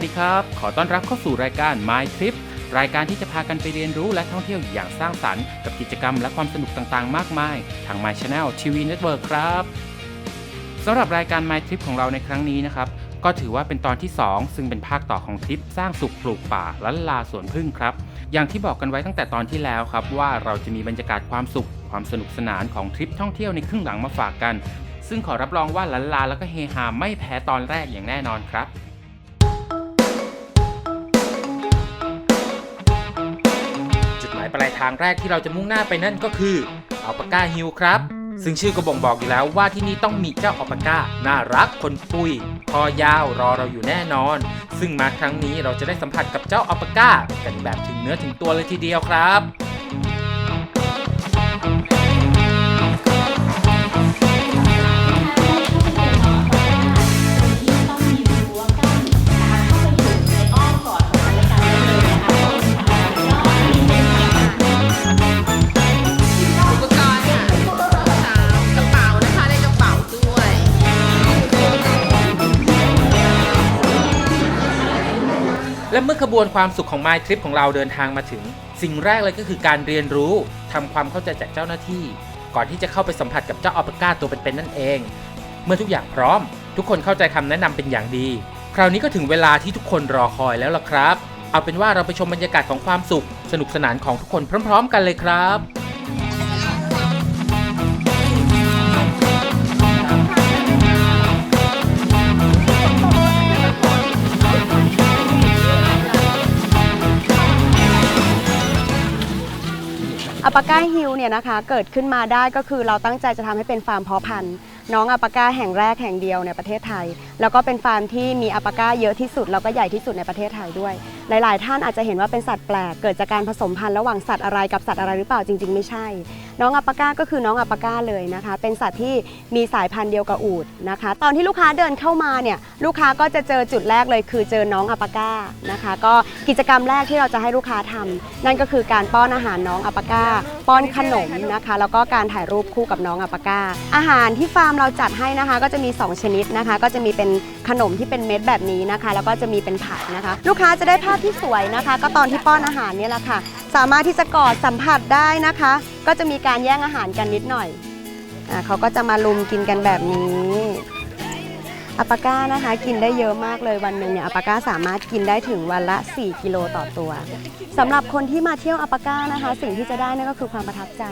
วัสดีครับ ขอต้อนรับเข้าสู่รายการ My Trip รายการที่จะพากันไปเรียนรู้และท่องเที่ยวอย่างสร้างสรรค์กับกิจกรรมและความสนุกต่างๆ มากมาย ทาง My Channel TV Network ครับสำหรับรายการ My Trip ของเราในครั้งนี้นะครับ ก็ถือว่าเป็นตอนที่ 2 ซึ่งเป็นภาคต่อของทริปสร้างสุขปลูกป่าลันลาสวนพึ่งครับ อย่างที่บอกกันไว้ตั้งแต่ตอนที่แล้วครับ ว่าเราจะมีบรรยากาศความสุข ความสนุกสนานของทริปท่องเที่ยวในครึ่งหลังมาฝากกัน ซึ่งขอรับรองว่าลันลาแล้วก็เฮฮาไม่แพ้ตอนแรกอย่างแน่นอนครับ ทางแรกที่เราจะมุ่งหน้าไปนั่นก็คืออัลปาก้าฮิลครับ ซึ่งชื่อก็บ่งบอกอยู่แล้วว่าที่นี่ต้องมีเจ้าอัลปาก้า น่ารักคนปุยคอยาวรอเราอยู่แน่นอน ซึ่งมาครั้งนี้เราจะได้สัมผัสกับเจ้าอัลปาก้า กันแบบถึงเนื้อถึงตัวเลยทีเดียวครับ และเมื่อขบวนความสุขของ My Trip ของเราเดินทางมาถึง สิ่งแรกเลยก็คือการเรียนรู้ทำความเข้าใจจากเจ้าหน้าที่ ก่อนที่จะเข้าไปสัมผัสกับเจ้าอัลปาก้าตัวเป็นๆนั่นเอง เมื่อทุกอย่างพร้อม ทุกคนเข้าใจคำแนะนำเป็นอย่างดี คราวนี้ก็ถึงเวลาที่ทุกคนรอคอยแล้วล่ะครับ เอาเป็นว่าเราไปชมบรรยากาศของความสุข สนุกสนานของทุกคนพร้อม ๆ กันเลยครับ อัลปาก้าฮิลเนี่ยนะคะเกิดขึ้นมาได้ก็คือเราตั้งใจจะทำให้เป็นฟาร์มเพาะพันธุ์ น้องอัปาก้าแห่งแรกแห่งเดียวในประเทศไทย แล้วก็เป็นฟาร์มที่มีอัปาก้าเยอะที่สุดแล้วก็ใหญ่ที่สุดในประเทศไทยด้วย หลาย ๆ ท่านอาจจะเห็นว่าเป็นสัตว์แปลกเกิดจากการผสมพันธุ์ระหว่างสัตว์อะไรกับสัตว์อะไรหรือเปล่าจริง ๆ ไม่ใช่ น้องอัปาก้าก็คือน้องอัปาก้าเลยนะคะ เป็นสัตว์ที่มีสายพันธุ์เดียวกับอูฐนะคะ ตอนที่ลูกค้าเดินเข้ามาเนี่ยลูกค้าก็จะเจอจุดแรกเลย คือเจอน้องอัปาก้านะคะ ก็กิจกรรมแรกที่เราจะให้ลูกค้าทำนั่นก็คือการป้อนอาหารน้องอัปาก้า ป้อนขนมนะคะ แล้วก็การถ่ายรูปคู่กับน้องอัปาก้า อาหารที่ฟาร์มเราจัดให้นะคะ ก็จะมี 2 ชนิดนะคะ ก็จะมีเป็นขนมที่เป็นเม็ดแบบนี้นะคะ แล้วก็จะมีเป็นผักนะคะ ลูกค้าจะได้ภาพที่สวยนะคะ ก็ตอนที่ป้อนอาหารเนี่ยแหละค่ะ สามารถที่จะกอดสัมผัสได้นะคะ ก็จะมีการแย่งอาหารกันนิดหน่อยอ่าเขาก็จะมาลุมกินกันแบบนี้อัปาก้านะคะกินได้เยอะมากเลยวันหนึ่งเนี่ยอัปาก้าสามารถกินได้ถึงวันละ 4 กิโลต่อตัวสำหรับคนที่มาเที่ยวอัปาก้านะคะ สิ่งที่จะได้นั่นก็คือความประทับใจ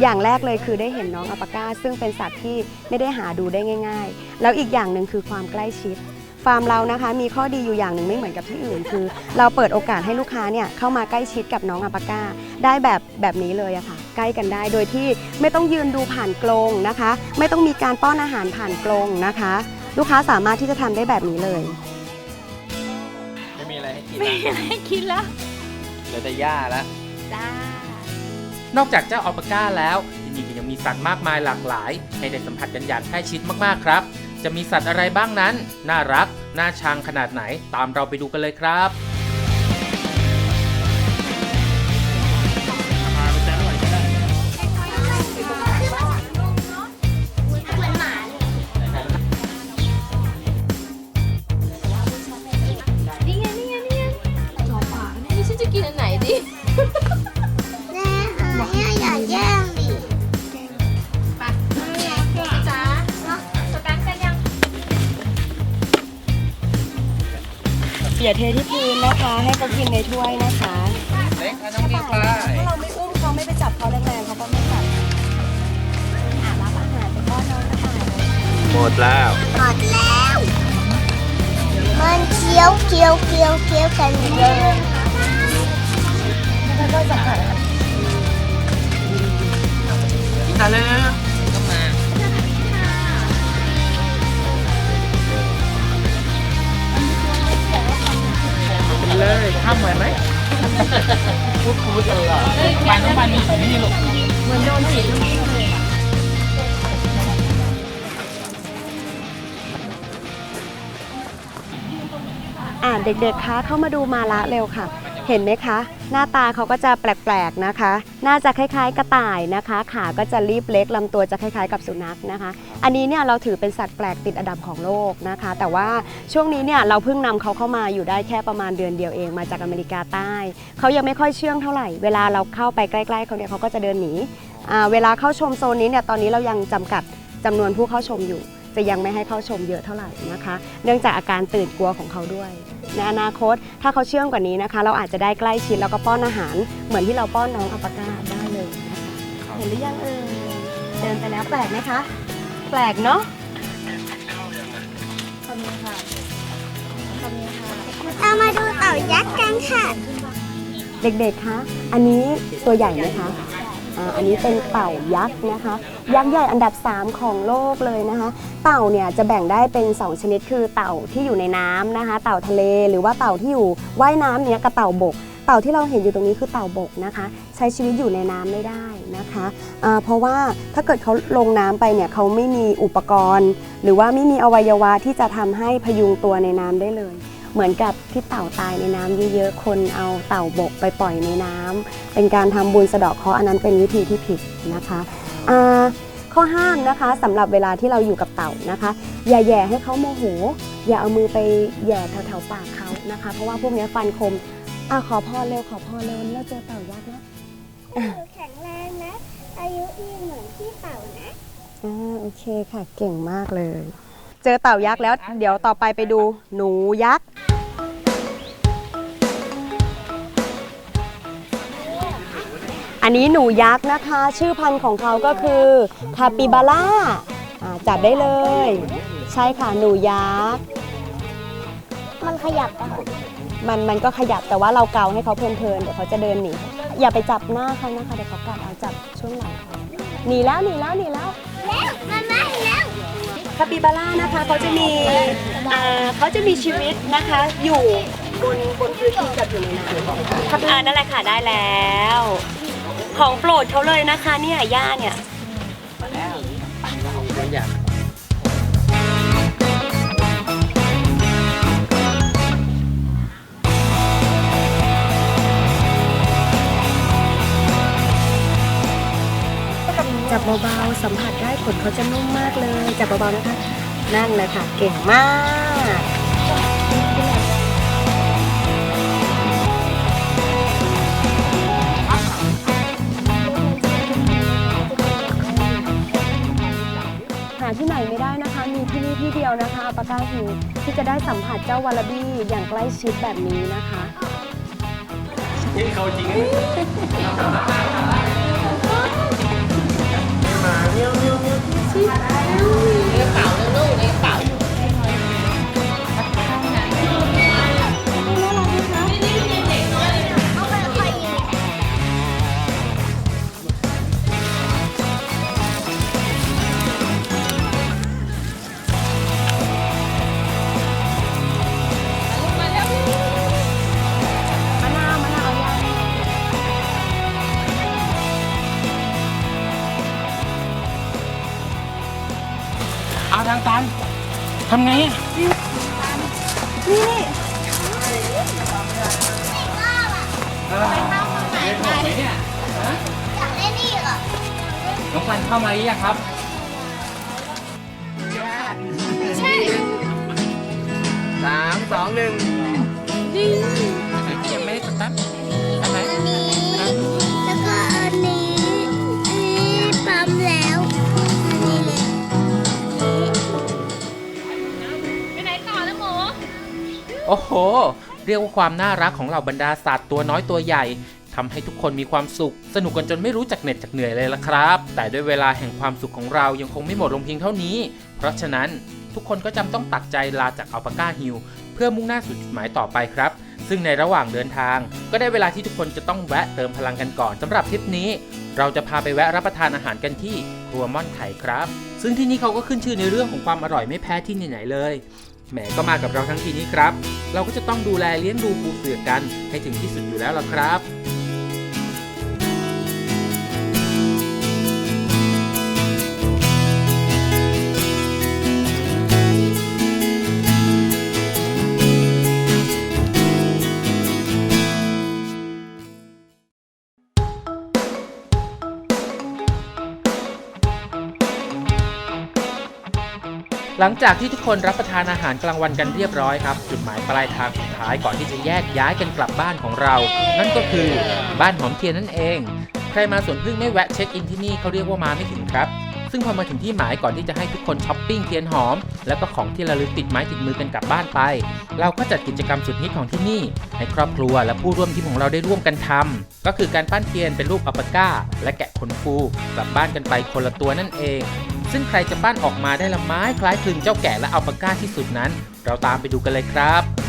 อย่างแรกเลยคือได้เห็นน้องอัลปาก้า ซึ่งเป็นสัตว์ที่ไม่ได้หาดูได้ง่าย ๆ แล้วอีกอย่างหนึ่งคือความใกล้ชิด ฟาร์มเรานะคะ มีข้อดีอยู่อย่างหนึ่งไม่เหมือนกับที่อื่น คือ เราเปิดโอกาสให้ลูกค้าเนี่ยเข้ามาใกล้ชิดกับน้องอัลปาก้า ได้แบบแบบนี้เลยอะค่ะ ใกล้กันได้โดยที่ไม่ต้องยืนดูผ่านกรงนะคะ ไม่ต้องมีการป้อนอาหารผ่านกรงนะคะ ลูกค้าสามารถที่จะทำได้แบบนี้เลย ไม่มีอะไรให้กินไม่มีอะไรให้กินแล้วเหลือแต่หญ้าแล้วจ้า นอกจากเจ้าอัลปาก้าแล้วที่นี่ก็ยังมีสัตว์มากมายหลากหลาย ให้ได้สัมผัสกันอย่างใกล้ชิดมากๆครับ จะมีสัตว์อะไรบ้างนั้น น่ารัก น่าชังขนาดไหน ตามเราไปดูกันเลยครับ อย่าเทที่พื้นนะคะ ให้เขากินในถ้วยนะคะเล็กน้องนี่ไปถ้าเราไม่อุ้มเขาไม่ไปจับเขาแรงๆเขาก็ไม่กัดอะรับอาหารไปป้อนน้องนะคะหมดแล้วหมดแล้ว มันเคี้ยวเคี้ยวเคี้ยวเคี้ยวกันเลยค่อยๆสัมผัสกินกันเลย เลยข้ามไหวไหมพูดพูดเลยอะมันน้ำมันมีอยู่นี่ลูกอ่าเด็กๆคะเข้ามาดูมาละเร็วค่ะ เห็นไหมคะ หน้าตาเขาก็จะแปลกๆนะคะ น่าจะคล้ายๆ กระต่ายนะคะ ขาก็จะรีบเล็กลำตัวจะคล้ายๆ กับสุนัขนะคะ อันนี้เนี่ยเราถือเป็นสัตว์แปลกติดอันดับของโลกนะคะ แต่ว่าช่วงนี้เนี่ยเราเพิ่งนำเขาเข้ามาอยู่ได้แค่ประมาณเดือนเดียวเองมาจากอเมริกาใต้เขายังไม่ค่อยเชื่องเท่าไหร่ เวลาเราเข้าไปใกล้ๆเขาเนี่ยเขาก็จะเดินหนีเวลาเข้าชมโซนนี้เนี่ยตอนนี้เรายังจำกัดจำนวนผู้เข้าชมอยู่ จะยังไม่ให้เข้าชมเยอะเท่าไหร่นะคะ เนื่องจากอาการตื่นกลัวของเขาด้วย ในอนาคต ถ้าเขาเชื่องกว่านี้นะคะ เราอาจจะได้ใกล้ชิดแล้วก็ป้อนอาหาร เหมือนที่เราป้อนน้องอัปปาก้าได้เลยนะคะเห็นหรือยังเอ่ยเดินไปแล้วแปลกไหมคะ แปลกเนาะขอบคุณค่ะขอบคุณค่ะเรามาดูเต่ายักษ์กันค่ะ เด็กๆคะ อันนี้ตัวใหญ่ไหมคะ อันนี้เป็นเต่ายักษ์นะคะ ยักษ์ใหญ่อันดับ 3 ของโลกเลยนะคะ เต่าเนี่ยจะแบ่งได้เป็น 2 ชนิดคือเต่าที่อยู่ในน้ำนะคะ เต่าทะเลหรือว่าเต่าที่อยู่ว่ายน้ำเนี่ยกับเต่าบก เต่าที่เราเห็นอยู่ตรงนี้คือเต่าบกนะคะ ใช้ชีวิตอยู่ในน้ำไม่ได้นะคะอ่าเพราะว่าถ้าเกิดเขาลงน้ำไปเนี่ยเขาไม่มีอุปกรณ์ หรือว่าไม่มีอวัยวะที่จะทำให้พยุงตัวในน้ำได้เลย เหมือนกับที่เต่าตายในน้ำเยอะๆ คนเอาเต่าบกไปปล่อยในน้ำเป็นการทำบุญสะเดาะเคราะห์อันนั้นเป็นวิธีที่ผิดนะคะอ่าข้อห้ามนะคะสำหรับเวลาที่เราอยู่กับเต่านะคะ อย่าแหย่ให้เขาโมโห อย่าเอามือไปแหย่แถวๆปากเขานะคะ เพราะว่าพวกเนี้ยฟันคมอะขอพรเร็วขอพรเร็ววันนี้เราเจอเต่ายักษ์นะแข็งแรงนะ อายุยืนเหมือนพี่เต่านะอ่าโอเคค่ะเก่งมากเลย เจอเต่ายักษ์แล้ว เดี๋ยวต่อไปไปดูหนูยักษ์ อันนี้หนูยักษ์นะคะ ชื่อพันธุ์ของเขาก็คือคาปิบาร่าอ่าจับได้เลย ใช่ค่ะหนูยักษ์มันขยับอะมันมันก็ขยับแต่ว่าเราเกาให้เขาเพลินๆเดี๋ยวเขาจะเดินหนีอย่าไปจับหน้าเขานะคะเดี๋ยวเขากัดเอาจับช่วงหลังเขาหนีแล้วหนีแล้วหนีแล้วแล้วมามาแล้วคาปิบาร่านะคะเขาจะมีอ่าเขาจะมีชีวิตนะคะอยู่บนบนพื้นที่กับอยู่ในน้ำอ่านั่นแหละค่ะได้แล้ว ของโปรดเขาเลยนะคะเนี่ยย่าเนี่ย ตัวอย่างจับเบาๆสัมผัสได้ขนเขาจะนุ่มมากเลย จับเบาๆนะคะ นั่นเลยค่ะ เก่งมากาที่ไหนไม่ได้นะคะ มีที่นี่ที่เดียวนะคะปากาฮิวที่จะได้สัมผัสเจ้าวาลาบี้อย่างใกล้ชิดแบบนี้นะคะมะ ทางตันทำไงอะอยากเล่นอีกอะน้องฟันเข้ามาหรือยังครับสามสองหนึ่งยังไม่ได้สตาร์ท เรียกว่าความน่ารักของเหล่าบรรดาสัตว์ตัวน้อยตัวใหญ่ทำให้ทุกคนมีความสุข สนุกกันจนไม่รู้จักเหน็ดจากเหนื่อยเลยละครับ แต่ด้วยเวลาแห่งความสุขของเรายังคงไม่หมดลงเพียงเท่านี้ เพราะฉะนั้นทุกคนก็จำต้องตัดใจลาจากอัลปาก้าฮิลเพื่อมุ่งหน้าสู่จุดหมายต่อไปครับ ซึ่งในระหว่างเดินทาง ก็ได้เวลาที่ทุกคนจะต้องแวะเติมพลังกันก่อนสำหรับทริปนี้ เราจะพาไปแวะรับประทานอาหารกันที่ครัวม่อนไข่ครับ ซึ่งที่นี่เขาก็ขึ้นชื่อในเรื่องของความอร่อยไม่แพ้ที่ไหนๆเลย แหมก็มากับเราทั้งทีนี้ครับ เราก็จะต้องดูแลเลี้ยงดูปูเสือกกันให้ถึงที่สุดอยู่แล้วล่ะครับ ลังจากที่ทุกคนรับประทานอาหารกลางวันกันเรียบร้อยครับ จุดหมายปลายทางสุดท้ายก่อนที่จะแยกย้ายกันกลับบ้านของเรา นั่นก็คือบ้านหอมเทียนนั่นเอง ใครมาสวนพึ่งไม่แวะเช็คอินที่นี่เขาเรียกว่ามาไม่ถึงครับซึ่งพอมาถึงที่หมายก่อนที่จะให้ทุกคนช้อปปิ้งเทียนหอม แล้วก็ของที่ระลึกติดไม้ติดมือกันกลับบ้านไป เราก็จัดกิจกรรมสุดฮิตของที่นี่ ให้ครอบครัวและผู้ร่วมทีมของเราได้ร่วมกันทำก็คือการปั้นเทียนเป็นรูปอัลปาก้า และแกะขนฟูกลับบ้านกันไปคนละตัวนั่นเอง ซึ่งใครจะปั้นออกมาได้ละไม้คล้ายคลึงเจ้าแก่และอัลปาก้าที่สุดนั้น เราตามไปดูกันเลยครับ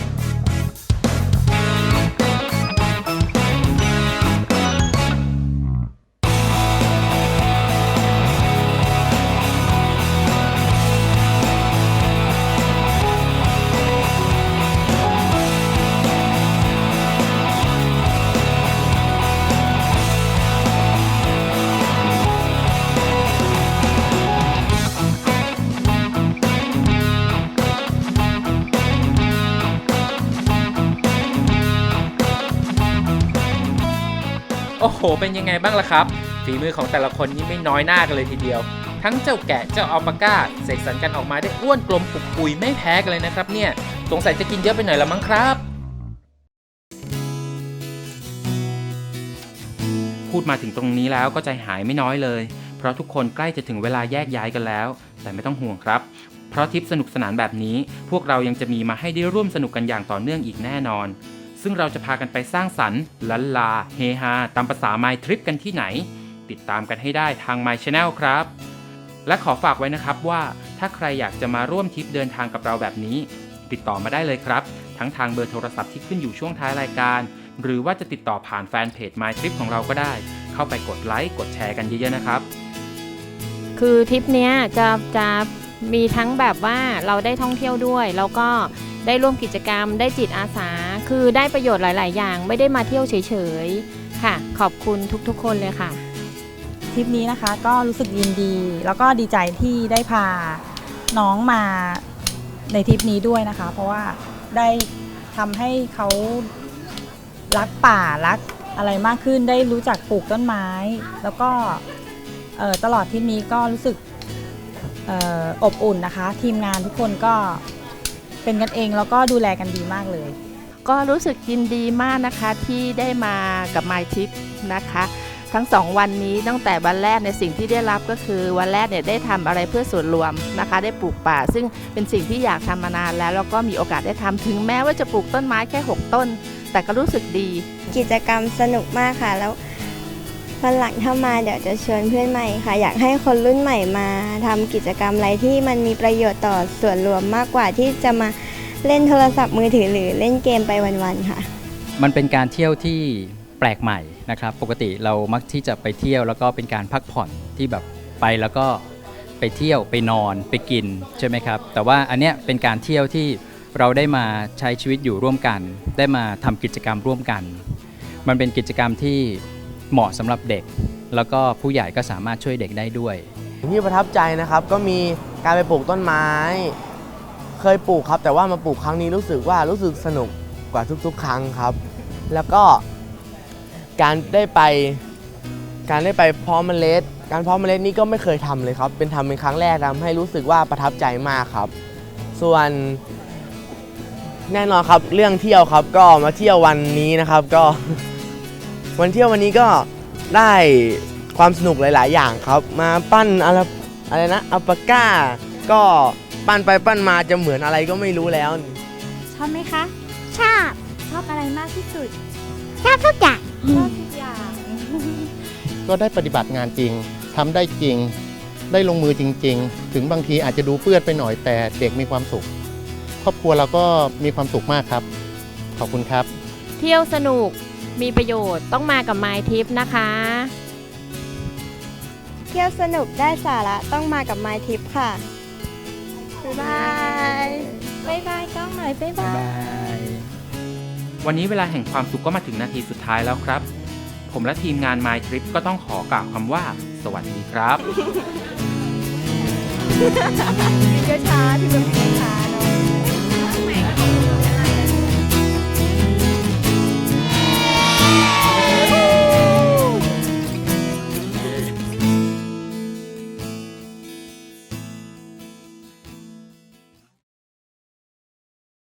เป็นยังไงบ้างล่ะครับ ฝีมือของแต่ละคนนี่ไม่น้อยหน้ากันเลยทีเดียว ทั้งเจ้าแกะเจ้าอัลปาก้าเสกสรรกันออกมาได้อ้วนกลมปุกปุยไม่แพ้กันเลยนะครับเนี่ยสงสัยจะกินเยอะไปหน่อยละมั้งครับ พูดมาถึงตรงนี้แล้วก็ใจหายไม่น้อยเลย เพราะทุกคนใกล้จะถึงเวลาแยกย้ายกันแล้ว แต่ไม่ต้องห่วงครับ เพราะทริปสนุกสนานแบบนี้ พวกเรายังจะมีมาให้ได้ร่วมสนุกกันอย่างต่อเนื่องอีกแน่นอน ซึ่งเราจะพากันไปสร้างสรรค์ลันลา เฮฮา ตามภาษา My Trip กันที่ไหน ติดตามกันให้ได้ทาง My Channel ครับ และขอฝากไว้นะครับว่าถ้าใครอยากจะมาร่วมทริปเดินทางกับเราแบบนี้ ติดต่อมาได้เลยครับ ทั้งทางเบอร์โทรศัพท์ที่ขึ้นอยู่ช่วงท้ายรายการ หรือว่าจะติดต่อผ่านแฟนเพจ My Trip ของเราก็ได้ เข้าไปกดไลค์กดแชร์กันเยอะๆนะครับ คือทริปเนี้ยจะจะมีทั้งแบบว่าเราได้ท่องเที่ยวด้วย แล้วก็ ได้ร่วมกิจกรรม ได้จิตอาสา คือได้ประโยชน์หลาย ๆ อย่าง ไม่ได้มาเที่ยวเฉย ๆ ค่ะ ขอบคุณทุก ๆ คนเลยค่ะ ทริปนี้นะคะก็รู้สึกยินดี แล้วก็ดีใจที่ได้พาน้องมาในทริปนี้ด้วยนะคะ เพราะว่าได้ทำให้เขารักป่ารักอะไรมากขึ้นได้รู้จักปลูกต้นไม้ แล้วก็ตลอดทริปนี้ก็รู้สึกอออบอุ่นนะคะ ทีมงานทุกคนก็ เป็นกันเองแล้วก็ดูแลกันดีมากเลย ก็รู้สึกยินดีมากนะคะที่ได้มากับ My Trip นะคะ ทั้งสองวันนี้ตั้งแต่วันแรกในยสิ่งที่ได้รับก็คือวันแรกเนี่ยได้ทำอะไรเพื่อส่วนรวมนะคะ ได้ปลูกป่า ซึ่งเป็นสิ่งที่อยากทำมานานแล้วแล้วก็มีโอกาสได้ทำถึงแม้ว่าจะปลูกต้นไม้แค่ 6 ต้น แต่ก็รู้สึกดี กิจกรรมสนุกมากค่ะแล้ว วันหลังถ้ามาเดี๋ยวจะชวนเพื่อนใหม่ค่ะ อยากให้คนรุ่นใหม่มาทำกิจกรรมอะไรที่มันมีประโยชน์ต่อส่วนรวมมากกว่าที่จะมาเล่นโทรศัพท์มือถือหรือเล่นเกมไปวันๆค่ะ มันเป็นการเที่ยวที่แปลกใหม่นะครับ ปกติเรามักที่จะไปเที่ยวแล้วก็เป็นการพักผ่อนที่แบบไปแล้วก็ไปเที่ยวไปนอนไปกินใช่ไหมครับ แต่ว่าอันเนี้ยเป็นการเที่ยวที่เราได้มาใช้ชีวิตอยู่ร่วมกัน ได้มาทำกิจกรรมร่วมกัน มันเป็นกิจกรรมที่ เหมาะสำหรับเด็ก แล้วก็ผู้ใหญ่ก็สามารถช่วยเด็กได้ด้วย ที่ประทับใจนะครับก็มีการไปปลูกต้นไม้ เคยปลูกครับ แต่ว่ามาปลูกครั้งนี้รู้สึกว่ารู้สึกสนุกกว่าทุก ๆ ครั้งครับ แล้วก็การได้ไป การได้ไปเพาะเมล็ด การเพาะเมล็ดนี้ก็ไม่เคยทำเลยครับ เป็นทำเป็นครั้งแรกทำให้รู้สึกว่าประทับใจมากครับ ส่วน แน่นอนครับเรื่องเที่ยวครับก็มาเที่ยววันนี้นะครับก็ วันเที่ยววันนี้ก็ได้ความสนุกหลาย ๆ อย่างครับ มาปั้นอะไรอะไรนะอัลปาก้า ก็ปั้นไปปั้นมาจะเหมือนอะไรก็ไม่รู้แล้ว ชอบไหมคะ ชอบชอบอะไรมากที่สุดชอบชอบทุกอย่างก็ได้ปฏิบัติงานจริงทำได้จริง ได้ลงมือจริง ๆ ถึงบางทีอาจจะดูเปื้อนไปหน่อยแต่เด็กมีความสุข ครอบครัวเราก็มีความสุขมากครับ ขอบคุณครับ เที่ยวสนุก มีประโยชน์ต้องมากับ My Trip นะคะ เที่ยวสนุกได้สาระต้องมากับ My Trip ค่ะ บ๊ายบายบ๊ายบายกล้องหน่อยบ๊ายบาย วันนี้เวลาแห่งความสุขก็มาถึงนาทีสุดท้ายแล้วครับ ผมและทีมงาน My Trip ก็ต้องขอกล่าวคำว่า สวัสดีครับช้าๆที่แบบ